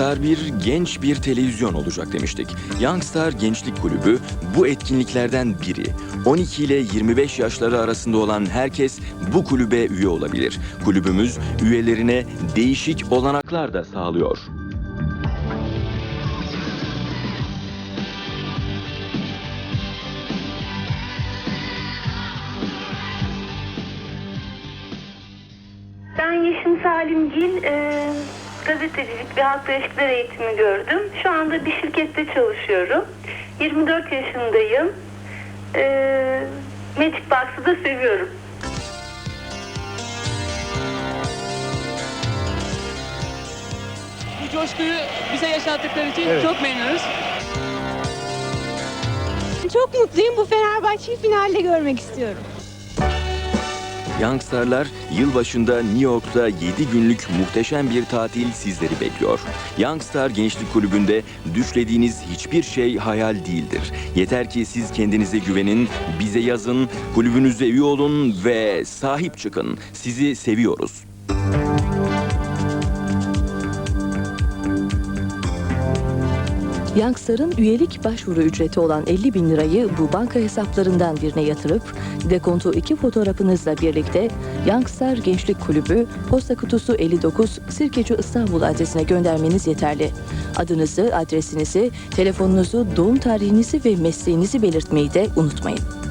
Star 1 genç bir televizyon olacak demiştik. Youngstar Gençlik Kulübü bu etkinliklerden biri. 12 ile 25 yaşları arasında olan herkes bu kulübe üye olabilir. Kulübümüz üyelerine değişik olanaklar da sağlıyor. Ben Yeşim Salimgil, e, gazetecilik ve halkla ilişkiler eğitimi gördüm. Şu anda bir şirkette çalışıyorum. 24 yaşındayım. E, Magic Box'ı da seviyorum. Bu coşkuyu bize yaşattıkları için çok memnunuz. Çok mutluyum. Bu Fenerbahçe'yi finalde görmek istiyorum. Youngstarlar yılbaşında New York'ta 7 günlük muhteşem bir tatil sizleri bekliyor. Youngstar Gençlik Kulübü'nde düşlediğiniz hiçbir şey hayal değildir. Yeter ki siz kendinize güvenin, bize yazın, kulübünüze üye olun ve sahip çıkın. Sizi seviyoruz. Youngstar'ın üyelik başvuru ücreti olan 50 bin lirayı bu banka hesaplarından birine yatırıp dekontu iki fotoğrafınızla birlikte Youngstar Gençlik Kulübü posta kutusu 59 Sirkeci İstanbul adresine göndermeniz yeterli. Adınızı, adresinizi, telefonunuzu, doğum tarihinizi ve mesleğinizi belirtmeyi de unutmayın.